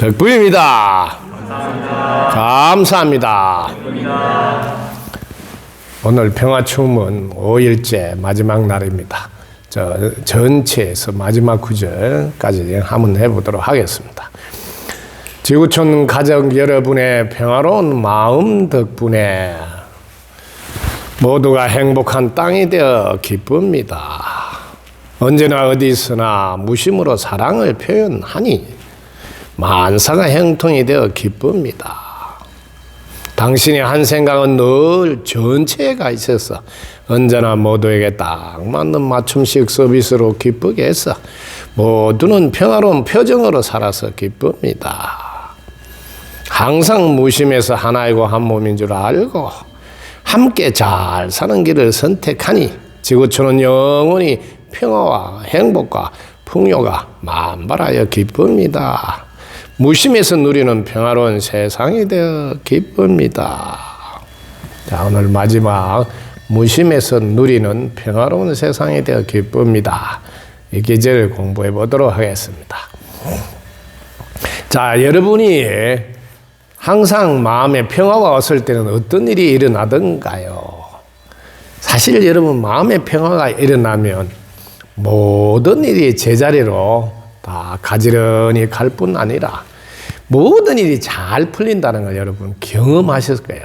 덕분입니다. 감사합니다. 오늘 평화춤은 5일째 마지막 날입니다. 저 전체에서 마지막 구절까지 한번 해보도록 하겠습니다. 지구촌 가족 여러분의 평화로운 마음 덕분에 모두가 행복한 땅이 되어 기쁩니다. 언제나 어디 있으나 무심으로 사랑을 표현하니 만사가 형통이 되어 기쁩니다. 당신의 한 생각은 늘 전체에 가 있어서 언제나 모두에게 딱 맞는 맞춤식 서비스로 기쁘게 해서 모두는 평화로운 표정으로 살아서 기쁩니다. 항상 무심해서 하나이고 한 몸인 줄 알고 함께 잘 사는 길을 선택하니 지구촌은 영원히 평화와 행복과 풍요가 만발하여 기쁩니다. 무심해서 누리는 평화로운 세상이 되어 기쁩니다. 자, 오늘 마지막 무심해서 누리는 평화로운 세상이 되어 기쁩니다. 이 계절 공부해 보도록 하겠습니다. 자, 여러분이 항상 마음에 평화가 왔을 때는 어떤 일이 일어나던가요? 사실 여러분 마음의 평화가 일어나면 모든 일이 제자리로 다 가지런히 갈 뿐 아니라 모든 일이 잘 풀린다는 걸 여러분 경험하실 거예요.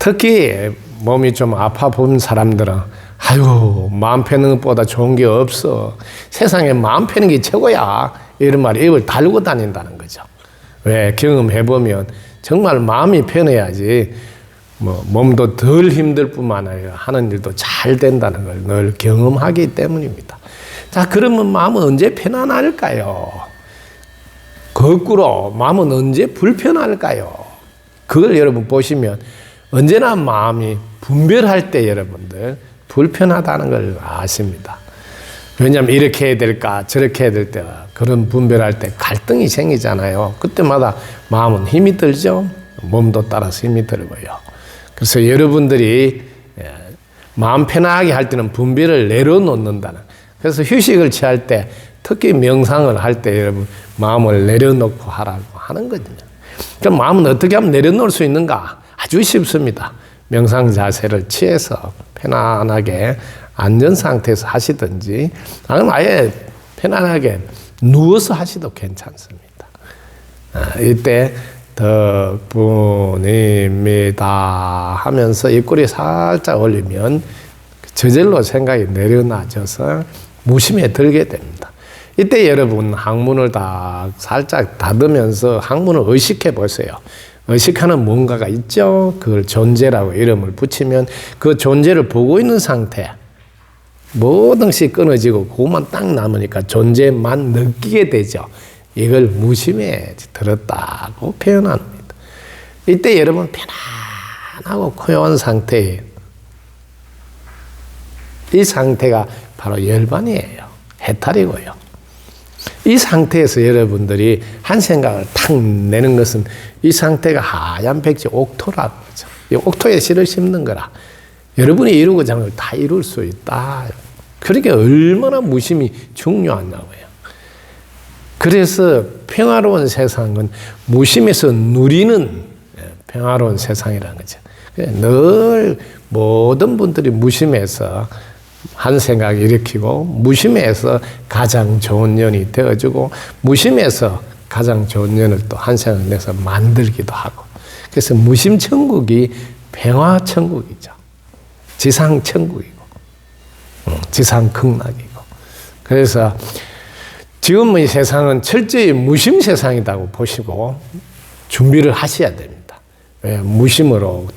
특히 몸이 좀 아파 본 사람들은 아유 마음 패는 것보다 좋은 게 없어 세상에 마음 패는 게 최고야 이런 말에 입을 달고 다닌다는 거죠. 왜 경험해 보면 정말 마음이 편해야지 뭐 몸도 덜 힘들 뿐만 아니라 하는 일도 잘 된다는 걸 늘 경험하기 때문입니다. 자 그러면 마음은 언제 편안할까요? 거꾸로 마음은 언제 불편할까요? 그걸 여러분 보시면 언제나 마음이 분별할 때 여러분들 불편하다는 걸 아십니다. 왜냐하면 이렇게 해야 될까 저렇게 해야 될 때 그런 분별할 때 갈등이 생기잖아요. 그때마다 마음은 힘이 들죠. 몸도 따라서 힘이 들고요. 그래서 여러분들이 예, 마음 편하게 할 때는 분별을 내려놓는다는. 그래서 휴식을 취할 때 특히 명상을 할 때 여러분 마음을 내려놓고 하라고 하는 거거든요. 그럼 마음은 어떻게 하면 내려놓을 수 있는가? 아주 쉽습니다. 명상 자세를 취해서 편안하게 안전 상태에서 하시든지 아니면 아예 편안하게 누워서 하시도 괜찮습니다. 아, 이때 덕분입니다 하면서 입꼬리 살짝 올리면 저절로 생각이 내려놔져서 무심에 들게 됩니다. 이때 여러분 항문을 다 살짝 닫으면서 항문을 의식해 보세요. 의식하는 뭔가가 있죠? 그걸 존재라고 이름을 붙이면 그 존재를 보고 있는 상태. 모든 것이 끊어지고 그것만 딱 남으니까 존재만 느끼게 되죠. 이걸 무심에 들었다고 표현합니다. 이때 여러분 편안하고 고요한 상태예요. 이 상태가 바로 열반이에요. 해탈이고요. 이 상태에서 여러분들이 한 생각을 탁 내는 것은 이 상태가 하얀 백지 옥토라고 하죠. 이 옥토에 씨를 심는 거라. 여러분이 이루고자 하는 걸 다 이룰 수 있다. 그렇게 얼마나 무심이 중요하냐고요. 그래서 평화로운 세상은 무심에서 누리는 예, 평화로운 세상이라는 거죠. 늘 모든 분들이 무심해서 한 생각 일으키고 무심해서 가장 좋은 년이 되어주고 무심해서 가장 좋은 년을 또 한 생각 내서 만들기도 하고 그래서 무심 천국이 평화 천국이죠. 지상 천국이고 지상 극락이고 그래서 지금 이 세상은 철저히 무심 세상이라고 보시고 준비를 하셔야 됩니다. 왜? 무심으로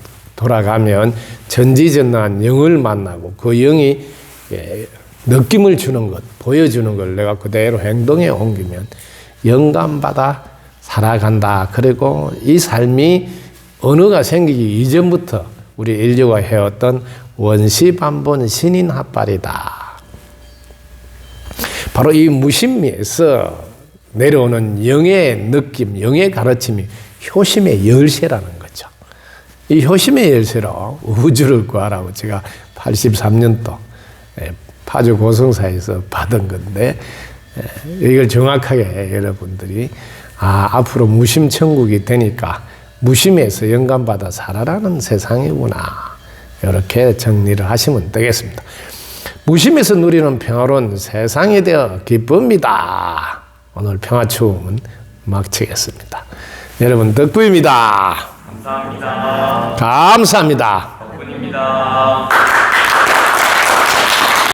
돌아가면 전지전능한 영을 만나고 그 영이 예, 느낌을 주는 것, 보여주는 걸 내가 그대로 행동에 옮기면 영감받아 살아간다. 그리고 이 삶이 언어가 생기기 이전부터 우리 인류가 해왔던 원시반본 신인합발이다. 바로 이 무심에서 내려오는 영의 느낌, 영의 가르침이 효심의 열쇠라는 거죠. 이 효심의 열쇠로 우주를 구하라고 제가 83년도 예, 파주 고성사에서 받은 건데 예, 이걸 정확하게 여러분들이 아, 앞으로 무심 천국이 되니까 무심에서 영감 받아 살아라는 세상이구나. 이렇게 정리를 하시면 되겠습니다. 무심에서 누리는 평화로운 세상에 대해 기쁩니다. 오늘 평화추움은 마치겠습니다. 여러분 덕구입니다. 감사합니다. 감사합니다. 덕분입니다.